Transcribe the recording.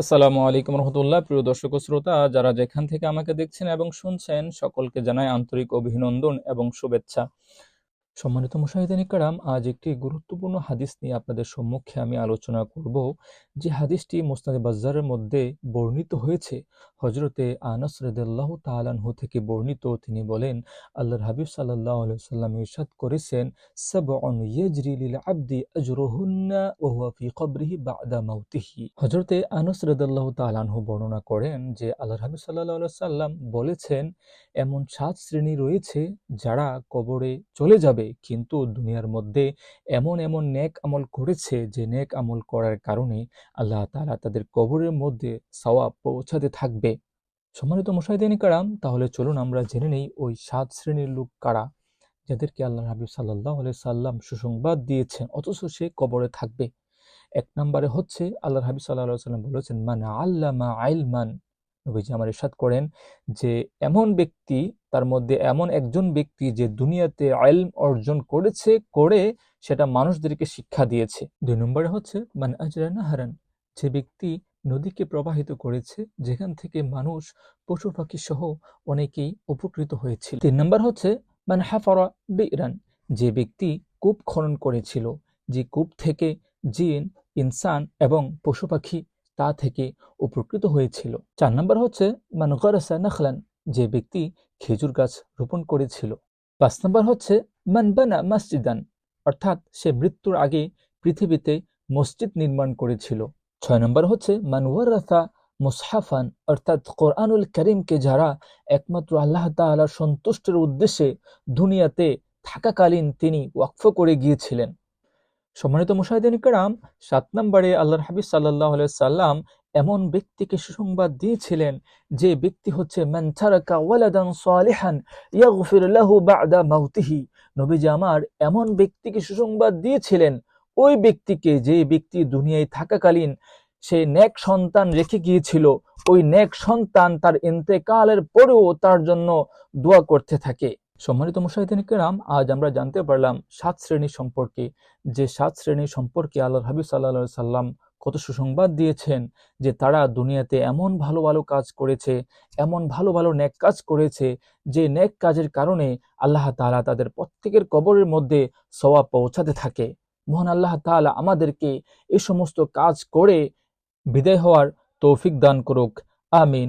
আসসালামু আলাইকুম রহমতুল্লাহ। প্রিয় দর্শক শ্রোতা, যারা যেখান থেকে আমাকে দেখছেন এবং শুনছেন, সকলকে জানাই আন্তরিক অভিনন্দন এবং শুভেচ্ছা। সম্মানিত মুশাহিদিন কারাম, আজ একটি গুরুত্বপূর্ণ হাদিস নিয়ে আপনাদের সম্মুখে আমি আলোচনা করব। যে হাদিসটি মুস্তাদ বাজ্জারের মধ্যে বর্ণিত হয়েছে হজরতে আনাস রেদাল্লাহ তালানহু থেকে বর্ণিত, তিনি বলেন, আল্লাহর হাবিব সাল্লাহ সাল্লাম ইরশাদ করেছেন আবদি আজরুহুন্না ওয়া হুয়া ফি কবরিহি বাদা মাউতিহি। হজরতে আনাস রেদাল্লাহ তালানহু বর্ণনা করেন যে, আল্লাহর হাবিব সাল্লাহ সাল্লাম বলেছেন, এমন সাত শ্রেণি রয়েছে যারা কবরে চলে যাবে। কিন্তু দুনিয়ার মধ্যে এমন এমন নেক আমল করেছে যে নেক আমল করার কারণে আল্লাহ তাআলা তাদের কবরের মধ্যে সওয়াব পৌঁছাতে থাকবে। সম্মানিত মুশাহিদিন কারাম, তাহলে চলুন আমরা জেনে নেই ওই সাত শ্রেণির লোক কারা, যাদেরকে আল্লাহ হাবিব সাল্লাহ সাল্লাম সুসংবাদ দিয়েছেন, অথচ সে কবরে থাকবে। এক নম্বরে হচ্ছে আল্লাহ হাবিব সাল্লাহ সাল্লাম বলেছেন, মান আল্লামা আইলমান। নবীজি আমার ইরশাদ করেন যে এমন ব্যক্তি, তার মধ্যে এমন একজন ব্যক্তি যে দুনিয়াতে আইলম অর্জন করেছে, করে সেটা মানুষদেরকে শিক্ষা দিয়েছে। দুই নম্বরে হচ্ছে, মান আজরা নাহারান যে ব্যক্তি নদীকে প্রবাহিত করেছে, যেখান থেকে মানুষ, পশু পাখি সহ অনেকেই উপকৃত হয়েছিল। তিন নম্বর হচ্ছে, মান হাফারা বিরান যে ব্যক্তি কূপ খনন করেছিল, যে কূপ থেকে জিন, ইনসান এবং পশু পাখি তা থেকে উপকৃত হয়েছিল। চার নম্বর হচ্ছে, মান গরাসা নখলান যে ব্যক্তি খেজুর গাছ রোপণ করেছিল। পাঁচ নম্বর হচ্ছে মানবানা মসজিদান অর্থাৎ সে মৃত্যুর আগে পৃথিবীতে মসজিদ নির্মাণ করেছিল। ছয় নম্বর হচ্ছে, মান ওয়ারাসা মুসহাফান অর্থাৎ কোরআনুল করিমকে যারা একমাত্র আল্লাহ তাআলার সন্তুষ্টের উদ্দেশ্যে দুনিয়াতে থাকাকালীন তিনি ওয়াকফ করে গিয়েছিলেন। সম্মানিত মুশাহিদিন কারাম, সাত নম্বরে আল্লাহর হাবিব সাল্লাহ সাল্লাম এমন ব্যক্তিকে সুসংবাদ দিয়েছিলেন যে ব্যক্তি হচ্ছে মাউতিহি। নবীজি আমার এমন ব্যক্তিকে সুসংবাদ দিয়েছিলেন, ওই ব্যক্তিকে যে ব্যক্তি দুনিয়ায় থাকাকালীন সে নেক সন্তান রেখে গিয়েছিল, ওই ন্যাক সন্তান তার ইন্তেকালের পরেও তার জন্য দোয়া করতে থাকে। সম্মানিত মুশাহিদিন কেরাম, আজ আমরা জানতে পারলাম সাত শ্রেণি সম্পর্কে, যে সাত শ্রেণি সম্পর্কে আল্লাহ হাবিব সাল্লাহ সাল্লাম কত সুসংবাদ দিয়েছেন, যে তারা দুনিয়াতে এমন ভালো ভালো কাজ করেছে, এমন ভালো ভালো নেক কাজ করেছে, যে নেক কাজের কারণে আল্লাহ তালা তাদের প্রত্যেকের কবরের মধ্যে সওয়াব পৌঁছাতে থাকে। মহান আল্লাহ তাআলা আমাদেরকে এ সমস্ত কাজ করে বিদায় হওয়ার তৌফিক দান করুক। আমিন।